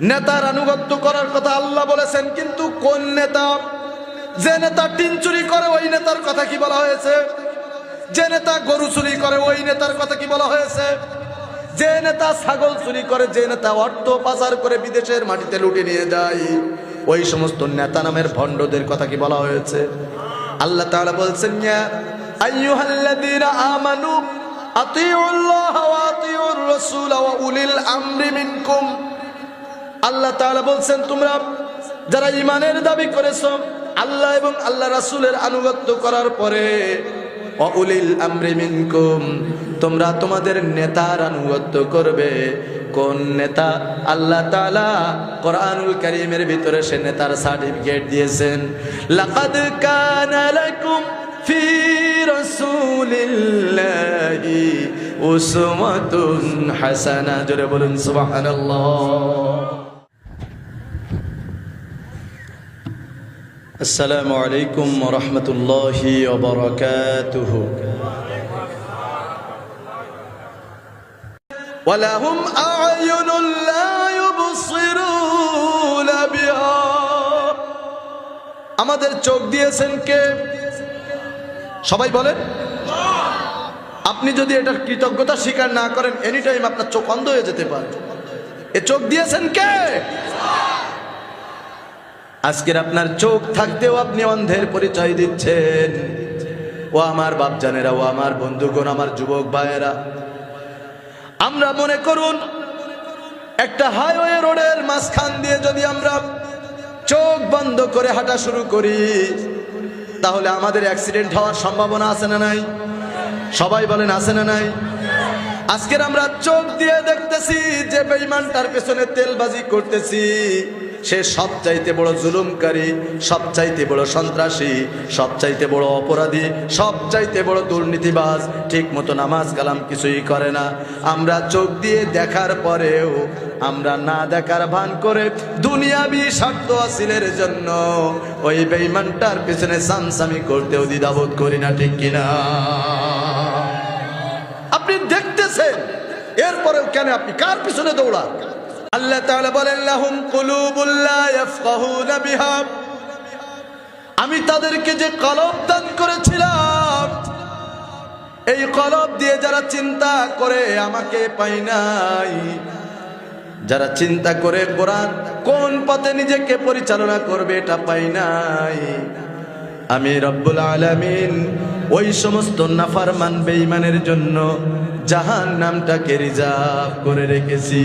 নেতার আনুগত্য করার কথা আল্লাহ বলেছেন, কিন্তু কোন নেতা? যে নেতা টিন চুরি করে, ওই নেতার কথা কি বলা হয়েছে? যে নেতা গরু চুরি করে, ওই নেতার কথা কি বলা হয়েছে? যে নেতা ছাগল চুরি করে, যে নেতা অর্থ পাচার করে বিদেশের মাটিতে লুটে নিয়ে যায়, ওই সমস্ত নেতা নামের ভণ্ডদের কথা কি বলা হয়েছে? আল্লাহ তাআলা বলছেন, ইয়া আইয়ুহাল্লাযীনা আমানু আতিউল্লাহ ওয়া আতিউর রাসূল ওয়া উলিল আমরি মিনকুম। আল্লাহ তাআলা বলছেন, তোমরা যারা ইমানের দাবি করেছ, আল্লাহ এবং আল্লাহ রাসুলের আনুগত্য করার পরে তোমরা তোমাদের নেতার আনুগত্য করবে। কোন নেতা? আল্লাহ কোরআনুল কারীমের ভিতরে সে নেতার সার্টিফিকেট দিয়েছেন, লাকাদ ফি হাসানা জোরে বলুন, সুবহানাল্লাহ। السلام عليكم ورحمة الله وبركاته ولهم أعين لا يبصرون بها আমাদের চোখ দিয়েছেন কে সবাই বলেন আপনি যদি এটার কৃতজ্ঞতা স্বীকার না করেন এনি টাইম আপনার চোখ অন্ধ হয়ে যেতে পারে এ চোখ দিয়েছেন কে আজকের আপনার চোখ থাকতেও আপনি অন্ধের পরিচয় দিচ্ছেন। ও আমার বাপজানেরা, ও আমার বন্ধুগণ, আমার যুবক ভাইয়েরা, আমরা মনে করুন একটা হাইওয়ে রোডের মাঝখান দিয়ে যদি আমরা চোখ বন্ধ করে হাঁটা শুরু করি, তাহলে আমাদের অ্যাক্সিডেন্ট হওয়ার সম্ভাবনা আছে না নাই? সবাই বলেন, আছে না নাই? আজকের আমরা চোখ দিয়ে দেখতেছি যে বেঈমানটার পেছনে তেলবাজি করতেছি। সে সব চাইতে বড় জুলুমকারী সব চাইতে বড় সন্ত্রাসী সব চাইতে বড় অপরাধী সব চাইতে বড় দুর্নীতিবাজ, ঠিক মতো নামাজ কালাম কিছুই করে না। আমরা চোখ দিয়ে দেখার পরেও, আমরা না দেখার ভান করে দুনিয়াবি স্বার্থ হাসিলের জন্য ওই বেঈমানটার পেছনে সামসামি করতেও দ্বিধাবোধ করি না, ঠিক কিনা? আপনি দেখতেছেন, এরপরেও কেন আপনি কার পিছনে দৌড়ান? আল্লাহ তাআলা বলেন, লাহুম কুলুবুল লা ইয়াফকাহুনা বিহা। আমি তাদেরকে যে কলব দান করেছিলাম, এই কলব দিয়ে যারা চিন্তা করে, আমাকে পাই নাই। যারা চিন্তা করে, কোরআন কোন পথে নিজেকে পরিচালনা করবে, এটা পাই নাই। আমি রব্বুল আলমিন ওই সমস্ত নাফারমান বেঈমানের জন্য জাহান নামটাকে রিজার্ভ করে রেখেছি।